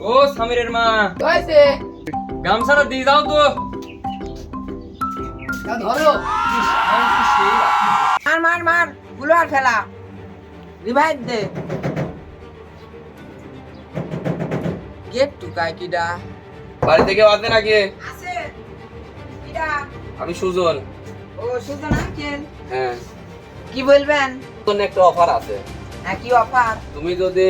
ও সামিরের মা। হয়েছে। গামছাটা দিয়ে দাও তো। ধরো। মার মার মারগুলো আর ফেলা। রিভাইভ দে। গেট টুকাই কিডা বাড়ি থেকে বাজে নাকি? আছে। কিডা আমি সুজন। ও সুজন আঙ্কেল। হ্যাঁ। কি বলবেন? তোর একটা অফার আছে। কি অফার? তুমি যদি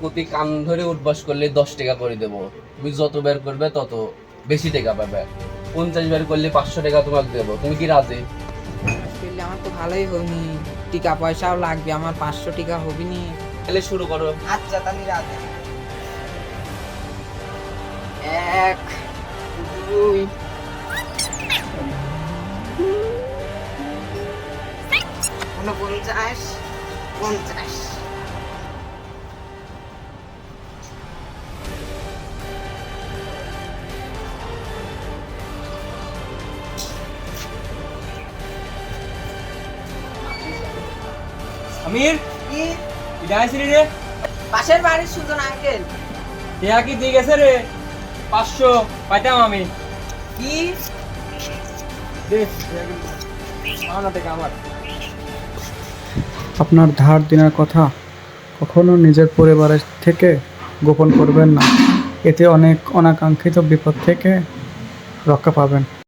প্রতি কান ধরে উঠবাস করলে দশ টাকা করে দেবো। তুমি যত বের করবে তত বেশি টাকা পাবে। পঞ্চাশ বের করলে পাঁচশো টাকা তোমাকে দেবো। তুমি কি রাজি? আসলে আমার তো ভালোই হয়নি। টিকা পয়সাও লাগবে আমার পাঁচশো টিকা হবি নি তাহলে শুরু করো। আচ্ছা তাহলে রাতে এক দুই। উনপঞ্চাশ পঞ্চাশ। আমির? কি? এটা রে? পাশের বাড়ির সুজন আঙ্কেল। টেয়া কি দিয়ে গেছে রে? পাঁচশো পাইতাম আমি। কি? দে পাওনা থেকে আমার আপনার ধার দেনার কথা কখনো নিজের পরিবারের থেকে গোপন করবেন না। এতে অনেক অনাকাঙ্ক্ষিত বিপদ থেকে রক্ষা পাবেন।